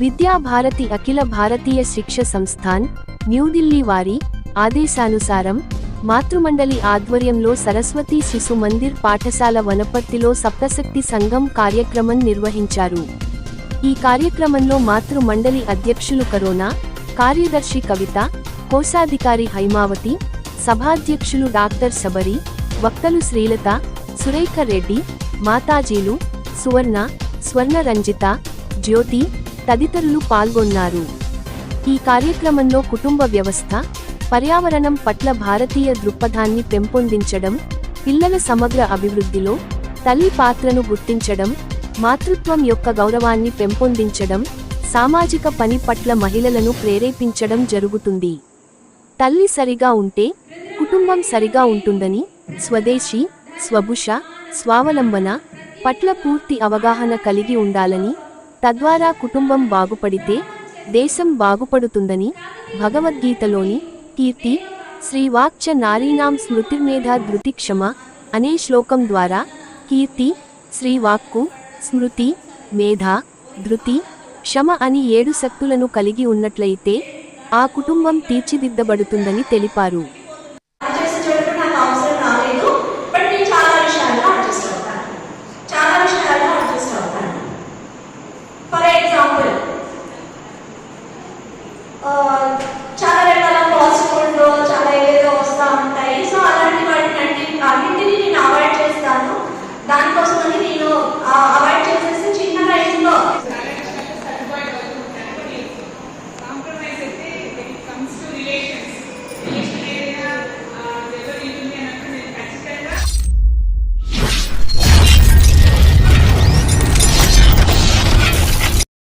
విద్యాభారతి అఖిల భారతీయ శిక్ష సంస్థాన్ న్యూఢిల్లీ వారి ఆదేశానుసారం మాతృమండలి ఆధ్వర్యంలో సరస్వతి శిశు మందిర్ పాఠశాల వనపర్తిలో సప్తశక్తి సంఘం కార్యక్రమం నిర్వహించారు. ఈ కార్యక్రమంలో మాతృమండలి అధ్యక్షులు కరోనా కార్యదర్శి కవిత కోశాధికారి హైమావతి సభాధ్యక్షులు డాక్టర్ శబరి వక్తలు శ్రీలత సురేఖ రెడ్డి మాతాజీలు సువర్ణ స్వర్ణ రంజిత జ్యోతి తదితరులు పాల్గొన్నారు. ఈ కార్యక్రమంలో కుటుంబ వ్యవస్థ పర్యావరణం పట్ల భారతీయ దృక్పథాన్ని పెంపొందించడం పిల్లల సమగ్ర అభివృద్ధిలో తల్లి పాత్రను గుర్తించడం మాతృత్వం యొక్క గౌరవాన్ని పెంపొందించడం సామాజిక పని పట్ల మహిళలను ప్రేరేపించడం జరుగుతుంది. తల్లి సరిగా ఉంటే కుటుంబం సరిగా ఉంటుందని స్వదేశీ స్వభుష స్వావలంబన పట్ల పూర్తి అవగాహన కలిగి ఉండాలని తద్వారా కుటుంబం బాగుపడితే దేశం బాగుపడుతుందని భగవద్గీతలోని కీర్తి శ్రీవాక్చ నారీనాం స్మృతిర్మేధా ధృతిక్షమ అనే శ్లోకం ద్వారా కీర్తి శ్రీవాక్కు స్మృతి మేధ ధృతి క్షమ అని ఏడు శక్తులను కలిగి ఉన్నట్లయితే ఆ కుటుంబం తీర్చిదిద్దబడుతుందని తెలిపారు. uh,